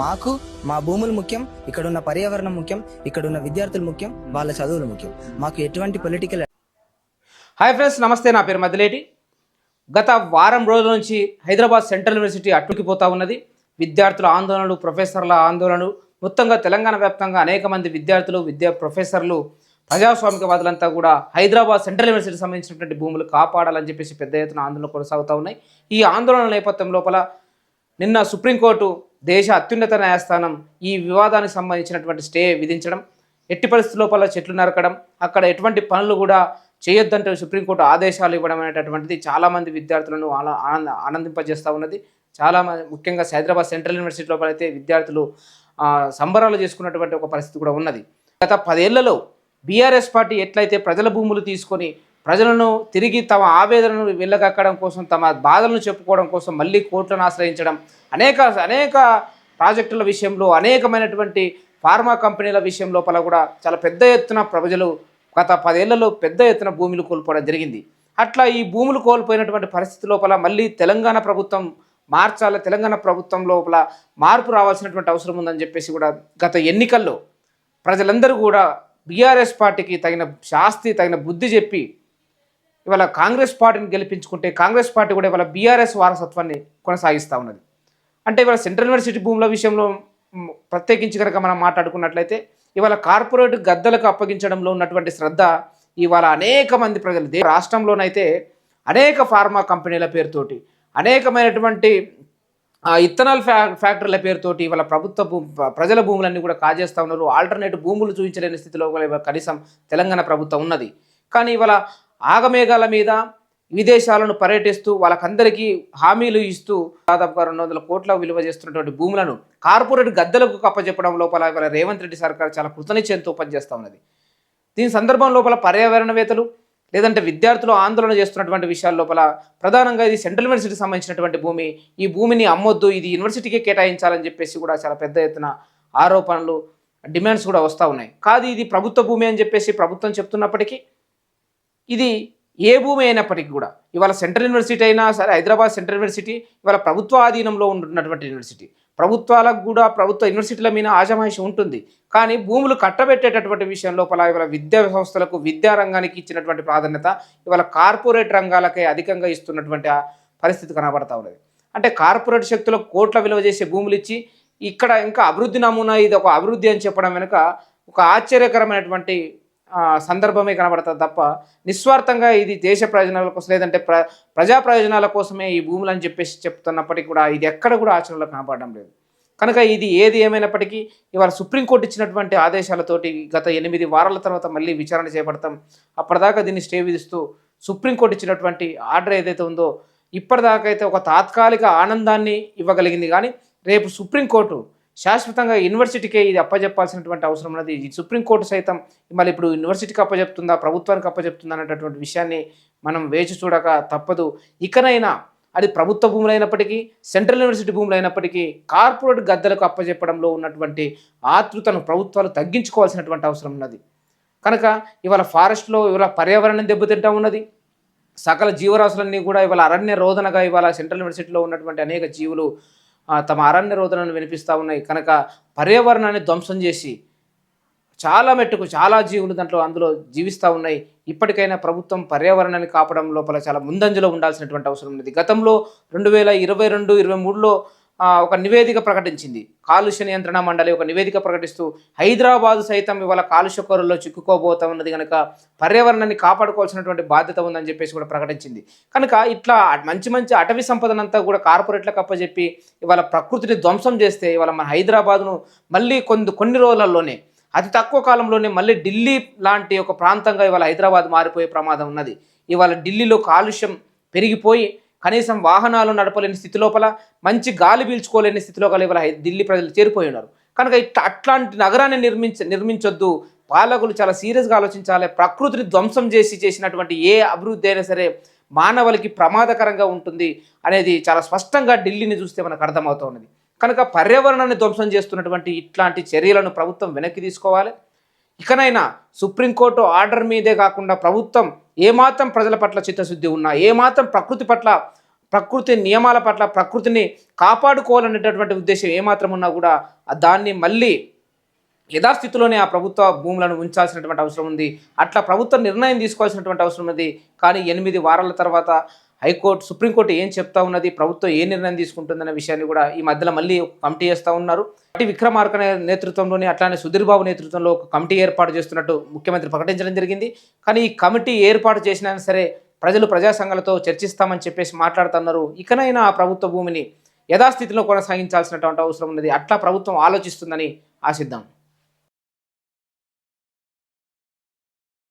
మాకు మా భూములు ముఖ్యం ఇక్కడున్న పర్యావరణం ముఖ్యం ఇక్కడున్న విద్యార్థులు ముఖ్యం వాళ్ళ చదువులు ముఖ్యం. మాకు ఎటువంటి పొలిటికల్ హాయ్ ఫ్రెండ్స్ నమస్తే నా పేరు మదిలేటి గత వారం రోజుల నుంచి హైదరాబాద్ సెంట్రల్ యూనివర్సిటీ అట్టుకిపోతా ఉన్నది. విద్యార్థుల ఆందోళనలు ప్రొఫెసర్ల ఆందోళనలు మొత్తంగా తెలంగాణ వ్యాప్తంగా అనేక మంది విద్యార్థులు విద్యా ప్రొఫెసర్లు ప్రజాస్వామికవాదులంతా కూడా హైదరాబాద్ సెంట్రల్ యూనివర్సిటీకి సంబంధించినటువంటి భూములు కాపాడాలని చెప్పేసి పెద్ద ఎత్తున ఆందోళన కొనసాగుతూ ఉన్నాయి. ఈ ఆందోళన నేపథ్యం లోపల నిన్న సుప్రీంకోర్టు దేశ అత్యున్నత న్యాయస్థానం ఈ వివాదానికి సంబంధించినటువంటి స్టే విధించడం ఎట్టి పరిస్థితుల లోపల చెట్లు నరకడం అక్కడ ఎటువంటి పనులు కూడా చేయొద్దంటే సుప్రీంకోర్టు ఆదేశాలు ఇవ్వడం అనేటటువంటిది చాలామంది విద్యార్థులను ఆనంద ఆనందింపజేస్తూ ఉన్నది. చాలా మంది ముఖ్యంగా హైదరాబాద్ సెంట్రల్ యూనివర్సిటీ లోపల అయితే విద్యార్థులు సంబరాలు చేసుకున్నటువంటి ఒక పరిస్థితి కూడా ఉన్నది. గత పదేళ్ళలో బీఆర్ఎస్ పార్టీ ఎట్లయితే ప్రజల భూములు తీసుకొని ప్రజలను తిరిగి తమ ఆవేదనను వెళ్ళగక్కడం కోసం తమ బాధలను చెప్పుకోవడం కోసం మళ్ళీ కోర్టులను ఆశ్రయించడం అనేక అనేక ప్రాజెక్టుల విషయంలో అనేకమైనటువంటి ఫార్మా కంపెనీల విషయం లోపల కూడా చాలా పెద్ద ఎత్తున ప్రజలు గత పదేళ్ళలో పెద్ద ఎత్తున భూములు కోల్పోవడం జరిగింది. అట్లా ఈ భూములు కోల్పోయినటువంటి పరిస్థితి లోపల మళ్ళీ తెలంగాణ ప్రభుత్వం మార్చాలి తెలంగాణ ప్రభుత్వం లోపల మార్పు రావాల్సినటువంటి అవసరం ఉందని చెప్పేసి కూడా గత ఎన్నికల్లో ప్రజలందరూ కూడా బీఆర్ఎస్ పార్టీకి తగిన శాస్తి తగిన బుద్ధి చెప్పి ఇవాళ కాంగ్రెస్ పార్టీని గెలిపించుకుంటే కాంగ్రెస్ పార్టీ కూడా ఇవాళ బీఆర్ఎస్ వారసత్వాన్ని కొనసాగిస్తూ ఉన్నది. అంటే ఇవాళ సెంట్రల్ యూనివర్సిటీ భూముల విషయంలో ప్రత్యేకించి కనుక మనం మాట్లాడుకున్నట్లయితే ఇవాళ కార్పొరేట్ గద్దలకు అప్పగించడంలో ఉన్నటువంటి శ్రద్ధ ఇవాళ అనేక మంది ప్రజలు దే- రాష్ట్రంలోనైతే అనేక ఫార్మా కంపెనీల పేరుతోటి అనేకమైనటువంటి ఆ, ఇత్తనాల ఫ్యా ఫ్యాక్టరీల పేరుతోటి ఇవాళ ప్రభుత్వ భూ ప్రజల భూములన్నీ కూడా కాజేస్తూ ఉన్నారు. ఆల్టర్నేటివ్ భూములు చూపించలేని స్థితిలో కనీసం తెలంగాణ ప్రభుత్వం ఉన్నది. కానీ ఇవాళ ఆగమేఘాల మీద విదేశాలను పర్యటిస్తూ వాళ్ళకందరికీ హామీలు ఇస్తూ దాదాపుగా రెండు వందల కోట్ల విలువ చేస్తున్నటువంటి భూములను కార్పొరేట్ గద్దలకు కప్పచెప్పడం లోపల ఇవాళ రేవంత్ రెడ్డి సర్కార్ చాలా కృతనిశ్చయంతో పనిచేస్తూ ఉన్నది. దీని సందర్భం లోపల పర్యావరణవేత్తలు లేదంటే విద్యార్థులు ఆందోళన చేస్తున్నటువంటి విషయాల లోపల ప్రధానంగా ఇది సెంట్రల్ యూనివర్సిటీకి సంబంధించినటువంటి భూమి. ఈ భూమిని అమ్మొద్దు ఇది యూనివర్సిటీకే కేటాయించాలని చెప్పేసి కూడా చాలా పెద్ద ఎత్తున ఆరోపణలు డిమాండ్స్ కూడా వస్తూ ఉన్నాయి. కాదు ఇది ప్రభుత్వ భూమి అని చెప్పేసి ప్రభుత్వం చెప్తున్నప్పటికీ ఇది ఏ భూమి అయినప్పటికీ కూడా ఇవాళ సెంట్రల్ యూనివర్సిటీ అయినా సరే హైదరాబాద్ సెంట్రల్ యూనివర్సిటీ ఇవాళ ప్రభుత్వ ఆధీనంలో ఉంటున్నటువంటి యూనివర్సిటీ. ప్రభుత్వాలకు కూడా ప్రభుత్వ యూనివర్సిటీల మీద ఆజమాయిషి ఉంటుంది. కానీ భూములు కట్టబెట్టేటటువంటి విషయం లోపల ఇవాళ విద్యా సంస్థలకు విద్యా రంగానికి ఇచ్చినటువంటి ప్రాధాన్యత ఇవాళ కార్పొరేట్ రంగాలకే అధికంగా ఇస్తున్నటువంటి పరిస్థితి కనబడతా ఉన్నది. అంటే కార్పొరేట్ శక్తులకు కోట్ల విలువ చేసే భూములు ఇచ్చి ఇక్కడ ఇంకా అభివృద్ధి నమూనా ఇది ఒక అభివృద్ధి అని చెప్పడం వెనుక ఒక ఆశ్చర్యకరమైనటువంటి సందర్భమే కనబడతారు తప్ప నిస్వార్థంగా ఇది దేశ ప్రయోజనాల కోసం లేదంటే ప్ర ప్రజా ప్రయోజనాల కోసమే ఈ భూములు అని చెప్పేసి చెప్తున్నప్పటికీ కూడా ఇది ఎక్కడ కూడా ఆచరణలో కనపడడం లేదు. కనుక ఇది ఏది ఏమైనప్పటికీ ఇవాళ సుప్రీంకోర్టు ఇచ్చినటువంటి ఆదేశాలతోటి గత ఎనిమిది వారాల తర్వాత మళ్ళీ విచారణ చేపడతాం. అప్పటిదాకా దీన్ని స్టే విధిస్తూ సుప్రీంకోర్టు ఇచ్చినటువంటి ఆర్డర్ ఏదైతే ఉందో ఇప్పటిదాకైతే ఒక తాత్కాలిక ఆనందాన్ని ఇవ్వగలిగింది. కానీ రేపు సుప్రీంకోర్టు శాశ్వతంగా యూనివర్సిటీకే ఇది అప్పజెప్పాల్సినటువంటి అవసరం ఉన్నది. సుప్రీంకోర్టు సైతం మళ్ళీ ఇప్పుడు యూనివర్సిటీకి అప్పజెప్తుందా ప్రభుత్వానికి అప్పజెప్తుందా అనేటటువంటి విషయాన్ని మనం వేచి చూడక తప్పదు. ఇకనైనా అది ప్రభుత్వ భూములు అయినప్పటికీ సెంట్రల్ యూనివర్సిటీ భూములు అయినప్పటికీ కార్పొరేట్ గద్దలకు అప్పజెప్పడంలో ఉన్నటువంటి ఆతృతను ప్రభుత్వాలు తగ్గించుకోవాల్సినటువంటి అవసరం ఉన్నది. కనుక ఇవాళ ఫారెస్ట్లో ఇవాళ పర్యావరణం దెబ్బతింటా ఉన్నది. సకల జీవరాశులన్నీ కూడా ఇవాళ అరణ్య రోధనగా ఇవాళ సెంట్రల్ యూనివర్సిటీలో ఉన్నటువంటి అనేక జీవులు తమ అరణ్య రోదనను వినిపిస్తూ ఉన్నాయి. కనుక పర్యావరణాన్ని ధ్వంసం చేసి చాలా మెట్టుకు చాలా జీవులు దాంట్లో అందులో జీవిస్తూ ఉన్నాయి. ఇప్పటికైనా ప్రభుత్వం పర్యావరణాన్ని కాపాడడం లోపల చాలా ముందంజలో ఉండాల్సినటువంటి అవసరం ఉన్నది. గతంలో రెండు వేల ఇరవై రెండు ఇరవై మూడులో ఒక నివేదిక ప్రకటించింది. కాలుష్య నియంత్రణ మండలి ఒక నివేదిక ప్రకటిస్తూ హైదరాబాదు సైతం ఇవాళ కాలుష్య కొరల్లో చిక్కుకోబోతా ఉన్నది కనుక పర్యావరణాన్ని కాపాడుకోవాల్సినటువంటి బాధ్యత ఉందని చెప్పేసి కూడా ప్రకటించింది. కనుక ఇట్లా మంచి మంచి అటవీ సంపదనంతా కూడా కార్పొరేట్లకు అప్పచెప్పి ఇవాళ ప్రకృతిని ధ్వంసం చేస్తే ఇవాళ మన హైదరాబాద్ను మళ్ళీ కొన్ని కొన్ని రోజులలోనే అతి తక్కువ కాలంలోనే మళ్ళీ ఢిల్లీ లాంటి ఒక ప్రాంతంగా ఇవాళ హైదరాబాద్ మారిపోయే ప్రమాదం ఉన్నది. ఇవాళ ఢిల్లీలో కాలుష్యం పెరిగిపోయి కనీసం వాహనాలు నడపలేని స్థితి లోపల మంచి గాలి పీల్చుకోలేని స్థితిలో కలిగల ఢిల్లీ ప్రజలు చేరిపోయి ఉన్నారు కనుక ఇట్లా అట్లాంటి నగరాన్ని నిర్మించ నిర్మించొద్దు. పాలకులు చాలా సీరియస్గా ఆలోచించాలి. ప్రకృతిని ధ్వంసం చేసి చేసినటువంటి ఏ అభివృద్ధి అయినా సరే మానవులకి ప్రమాదకరంగా ఉంటుంది అనేది చాలా స్పష్టంగా ఢిల్లీని చూస్తే మనకు అర్థమవుతున్నది కనుక పర్యావరణాన్ని ధ్వంసం చేస్తున్నటువంటి ఇట్లాంటి చర్యలను ప్రభుత్వం వెనక్కి తీసుకోవాలి. ఇకనైనా సుప్రీంకోర్టు ఆర్డర్ మీదే కాకుండా ప్రభుత్వం ఏమాత్రం ప్రజల పట్ల చిత్తశుద్ధి ఉన్నా ఏమాత్రం ప్రకృతి పట్ల ప్రకృతి నియమాల పట్ల ప్రకృతిని కాపాడుకోవాలనేటటువంటి ఉద్దేశం ఏమాత్రం ఉన్నా కూడా దాన్ని మళ్ళీ యథాస్థితిలోనే ఆ ప్రభుత్వ భూములను ఉంచాల్సినటువంటి అవసరం ఉంది. అట్లా ప్రభుత్వం నిర్ణయం తీసుకోవాల్సినటువంటి అవసరం ఉంది. కానీ ఎనిమిది వారాల తర్వాత హైకోర్టు సుప్రీంకోర్టు ఏం చెప్తా ఉన్నది ప్రభుత్వం ఏ నిర్ణయం తీసుకుంటుందనే విషయాన్ని కూడా ఈ మధ్యలో మళ్ళీ కమిటీ చేస్తూ ఉన్నారు. అటు విక్రమార్క నేతృత్వంలోని అట్లానే సుధీర్ బాబు నేతృత్వంలో ఒక కమిటీ ఏర్పాటు చేస్తున్నట్టు ముఖ్యమంత్రి ప్రకటించడం జరిగింది. కానీ ఈ కమిటీ ఏర్పాటు చేసినా సరే ప్రజలు ప్రజా సంఘాలతో చర్చిస్తామని చెప్పేసి మాట్లాడుతున్నారు. ఇకనైనా ఆ ప్రభుత్వ భూమిని యథాస్థితిలో కొనసాగించాల్సినటువంటి అవసరం ఉన్నది. అట్లా ప్రభుత్వం ఆలోచిస్తుందని ఆశిద్దాం.